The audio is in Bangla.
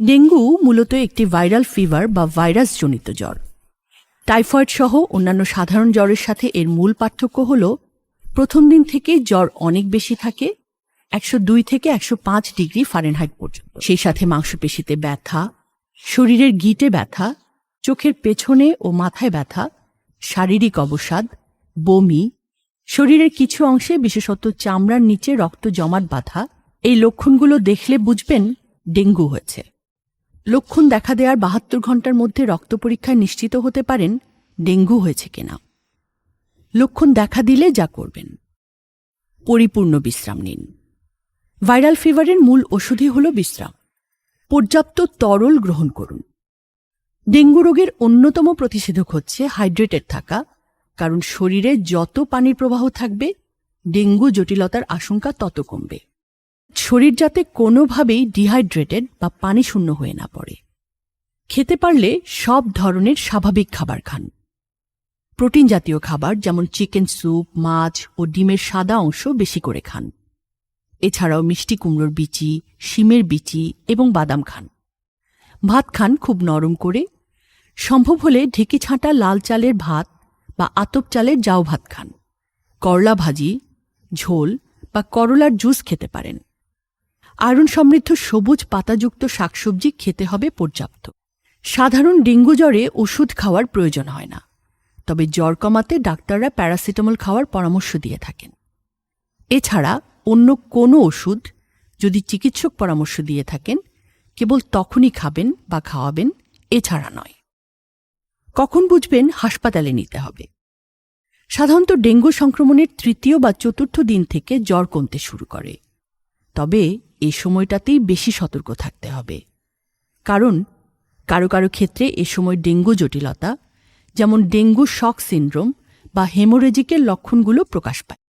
ডেঙ্গু মূলত একটি ভাইরাল ফিভার বা ভাইরাসজনিত জ্বর। টাইফয়েড সহ অন্যান্য সাধারণ জ্বরের সাথে এর মূল পার্থক্য হল, প্রথম দিন থেকে জ্বর অনেক বেশি থাকে, একশো দুই থেকে একশো পাঁচ ডিগ্রি ফারেনহাইট পর্যন্ত। সেই সাথে মাংসপেশিতে ব্যথা, শরীরের গিটে ব্যথা, চোখের পেছনে ও মাথায় ব্যথা, শারীরিক অবসাদ, বমি, শরীরের কিছু অংশে বিশেষত চামড়ার নিচে রক্ত জমাট বাঁধা, এই লক্ষণগুলো দেখলে বুঝবেন ডেঙ্গু হয়েছে। লক্ষণ দেখা দেওয়ার বাহাত্তর ঘণ্টার মধ্যে রক্ত পরীক্ষায় নিশ্চিত হতে পারেন ডেঙ্গু হয়েছে কিনা। লক্ষণ দেখা দিলে যা করবেন। পরিপূর্ণ বিশ্রাম নিন। ভাইরাল ফিভারের মূল ওষুধই হল বিশ্রাম। পর্যাপ্ত তরল গ্রহণ করুন। ডেঙ্গু রোগের অন্যতম প্রতিষেধক হচ্ছে হাইড্রেটেড থাকা, কারণ শরীরে যত পানির প্রবাহ থাকবে, ডেঙ্গু জটিলতার আশঙ্কা তত কমবে। শরীর যাতে কোনোভাবেই ডিহাইড্রেটেড বা পানি শূন্য হয়ে না পড়ে। খেতে পারলে সব ধরনের স্বাভাবিক খাবার খান। প্রোটিন জাতীয় খাবার যেমন চিকেন স্যুপ, মাছ ও ডিমের সাদা অংশ বেশি করে খান। এছাড়াও মিষ্টি কুমড়োর বিচি, শিমের বিচি এবং বাদাম খান। ভাত খান খুব নরম করে। সম্ভব হলে ঢেকে ছাঁটা লাল চালের ভাত বা আতপ চালের জাউ ভাত খান। করলা ভাজি, ঝোল বা করলার জুস খেতে পারেন। আয়রন সমৃদ্ধ সবুজ পাতাযুক্ত শাকসবজি খেতে হবে পর্যাপ্ত। সাধারণ ডেঙ্গু জ্বরে ওষুধ খাওয়ার প্রয়োজন হয় না। তবে জ্বর কমাতে ডাক্তাররা প্যারাসিটামল খাওয়ার পরামর্শ দিয়ে থাকেন। এছাড়া অন্য কোনো ওষুধ যদি চিকিৎসক পরামর্শ দিয়ে থাকেন, কেবল তখনই খাবেন বা খাওয়াবেন, এছাড়া নয়। কখন বুঝবেন হাসপাতালে নিতে হবে? সাধারণত ডেঙ্গু সংক্রমণের তৃতীয় বা চতুর্থ দিন থেকে জ্বর কমতে শুরু করে। তবে এই সময়টাতেই বেশি সতর্ক থাকতে হবে। কারণ কারও কারও ক্ষেত্রে এ সময় ডেঙ্গু জটিলতা, যেমন ডেঙ্গু শক সিন্ড্রোম বা হেমোরেজিকের লক্ষণগুলো প্রকাশ পায়।